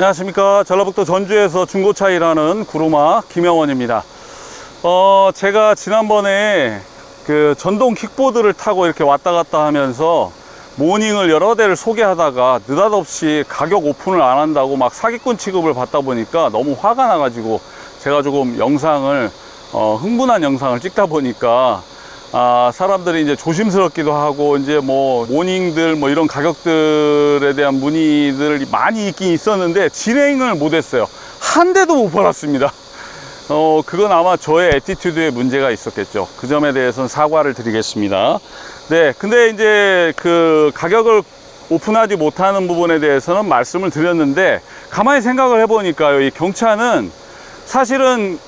안녕하십니까. 전라북도 전주에서 중고차 일하는 구루마 김영원입니다. 어 제가 지난번에 그 전동 킥보드를 타고 이렇게 왔다 갔다 하면서 모닝을 여러 대를 소개하다가 느닷없이 가격 오픈을 안 한다고 막 사기꾼 취급을 받다 보니까 너무 화가 나가지고 제가 조금 영상을 어, 흥분한 영상을 찍다 보니까 아, 사람들이 이제 조심스럽기도 하고 이제 뭐 모닝들 뭐 이런 가격들에 대한 문의들이 많이 있긴 있었는데 진행을 못했어요. 한 대도 못 팔았습니다. 어, 그건 아마 저의 에티튜드에 문제가 있었겠죠. 그 점에 대해서는 사과를 드리겠습니다. 네, 근데 이제 그 가격을 오픈하지 못하는 부분에 대해서는 말씀을 드렸는데 가만히 생각을 해보니까요. 이 경차는 사실은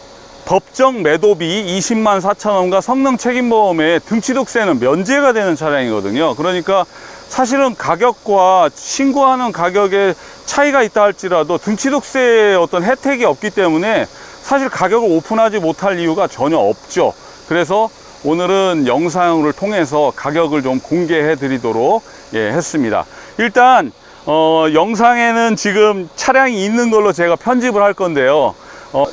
법정 매도비 20만 4천 원과 성능 책임보험에 등취득세는 면제가 되는 차량이거든요. 그러니까 사실은 가격과 신고하는 가격에 차이가 있다 할지라도 등취득세의 어떤 혜택이 없기 때문에 사실 가격을 오픈하지 못할 이유가 전혀 없죠. 그래서 오늘은 영상을 통해서 가격을 좀 공개해 드리도록 예, 했습니다. 일단 어, 영상에는 지금 차량이 있는 걸로 제가 편집을 할 건데요. 어,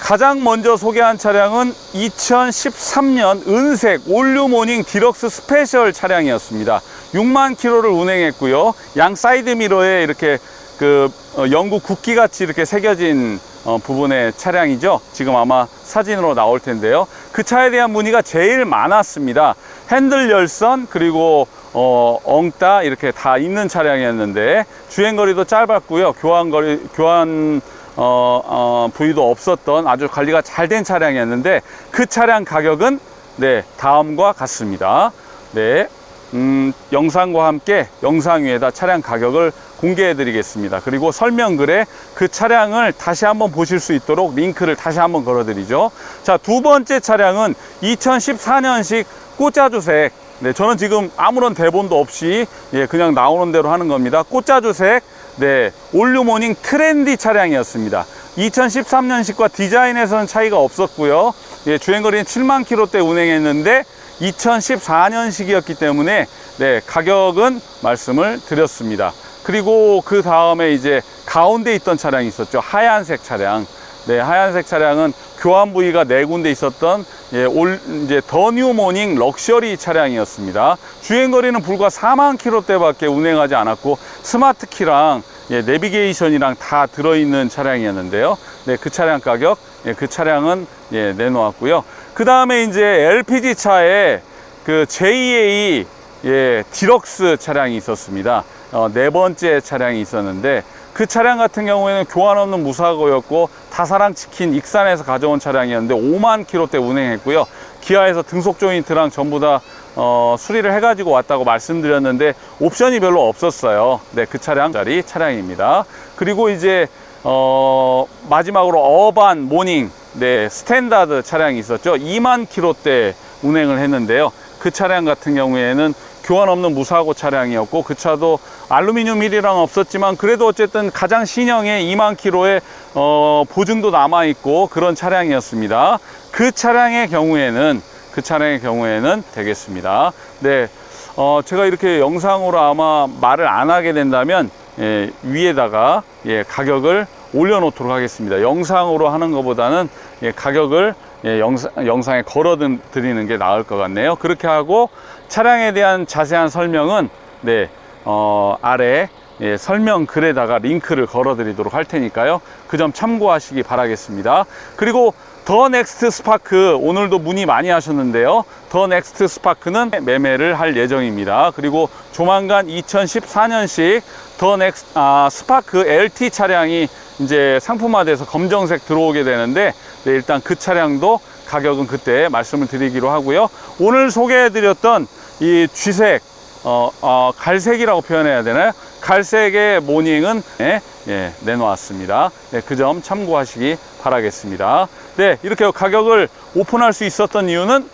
가장 먼저 소개한 차량은 2013년 은색 올류모닝 디럭스 스페셜 차량이었습니다. 6만 킬로를 운행했고요. 양 사이드 미러에 이렇게 그 어, 영국 국기 같이 이렇게 새겨진 어, 부분의 차량이죠. 지금 아마 사진으로 나올 텐데요. 그 차에 대한 문의가 제일 많았습니다. 핸들 열선 그리고 어, 엉따 이렇게 다 있는 차량이었는데 주행 거리도 짧았고요. 교환 거리 교환 어, 어, 부위도 없었던 아주 관리가 잘 된 차량이었는데 그 차량 가격은 네 다음과 같습니다. 네, 음, 영상과 함께 영상 위에다 차량 가격을 공개해 드리겠습니다. 그리고 설명글에 그 차량을 다시 한번 보실 수 있도록 링크를 다시 한번 걸어 드리죠. 자, 두 번째 차량은 2014년식 꽃자주색. 네, 저는 지금 아무런 대본도 없이 예, 그냥 나오는 대로 하는 겁니다. 꽃자주색. 네, 올류모닝 트렌디 차량이었습니다. 2013년식과 디자인에서는 차이가 없었고요. 예, 주행거리는 7만 킬로대 운행했는데 2014년식이었기 때문에 네, 가격은 말씀을 드렸습니다. 그리고 그 다음에 이제 가운데 있던 차량이 있었죠. 하얀색 차량. 네, 하얀색 차량은 교환 부위가 네 군데 있었던 예, 올 이제 더 뉴 모닝 럭셔리 차량이었습니다. 주행 거리는 불과 4만 킬로대밖에 운행하지 않았고 스마트 키랑 예, 내비게이션이랑 다 들어있는 차량이었는데요. 네, 그 차량 가격, 예, 그 차량은 예, 내놓았고요. 그 다음에 이제 LPG 차에 그 JA 예, 디럭스 차량이 있었습니다. 어, 네 번째 차량이 있었는데 그 차량 같은 경우에는 교환 없는 무사고였고 다사랑 치킨 익산에서 가져온 차량이었는데 5만 킬로대 운행했고요. 기아에서 등속 조인트랑 전부 다 어, 수리를 해가지고 왔다고 말씀드렸는데 옵션이 별로 없었어요. 네, 그 차량짜리 차량입니다. 그리고 이제 어, 마지막으로 어반 모닝 네, 스탠다드 차량이 있었죠. 2만 킬로대 운행을 했는데요. 그 차량 같은 경우에는 교환 없는 무사고 차량이었고 그 차도 알루미늄 휠이랑 없었지만 그래도 어쨌든 가장 신형의 2만 킬로의 어, 보증도 남아 있고 그런 차량이었습니다. 그 차량의 경우에는 그 차량의 경우에는 되겠습니다. 네, 어, 제가 이렇게 영상으로 아마 말을 안 하게 된다면 예, 위에다가 예, 가격을 올려놓도록 하겠습니다. 영상으로 하는 것보다는 예, 가격을 예, 영상, 영상에 걸어 드리는 게 나을 것 같네요. 그렇게 하고 차량에 대한 자세한 설명은 네, 어, 아래 예, 설명 글에다가 링크를 걸어 드리도록 할 테니까요. 그 점 참고하시기 바라겠습니다. 그리고 더 넥스트 스파크 오늘도 문의 많이 하셨는데요. 더 넥스트 스파크는 매매를 할 예정입니다. 그리고 조만간 2014년식 더 넥스 아, 스파크 LT 차량이 이제 상품화돼서 검정색 들어오게 되는데 네, 일단 그 차량도 가격은 그때 말씀을 드리기로 하고요. 오늘 소개해드렸던 이 쥐색, 어, 어, 갈색이라고 표현해야 되나요? 갈색의 모닝은 네, 예, 내놓았습니다. 네, 그 점 참고하시기 바라겠습니다. 네, 이렇게 가격을 오픈할 수 있었던 이유는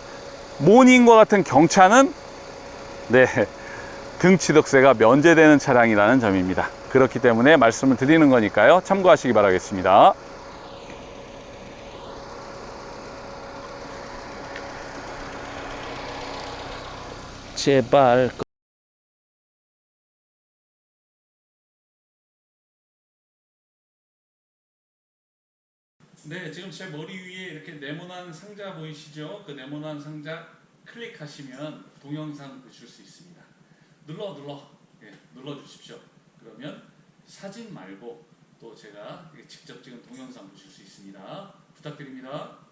모닝과 같은 경차는 네, 등취득세가 면제되는 차량이라는 점입니다. 그렇기 때문에 말씀을 드리는 거니까요. 참고하시기 바라겠습니다. 제발 네, 지금 제 머리 위에 이렇게 네모난 상자 보이시죠? 그 네모난 상자 클릭하시면 동영상 보실 수 있습니다. 눌러 눌러 예, 눌러 주십시오. 그러면 사진 말고 또 제가 직접 찍은 동영상 보실 수 있습니다. 부탁드립니다.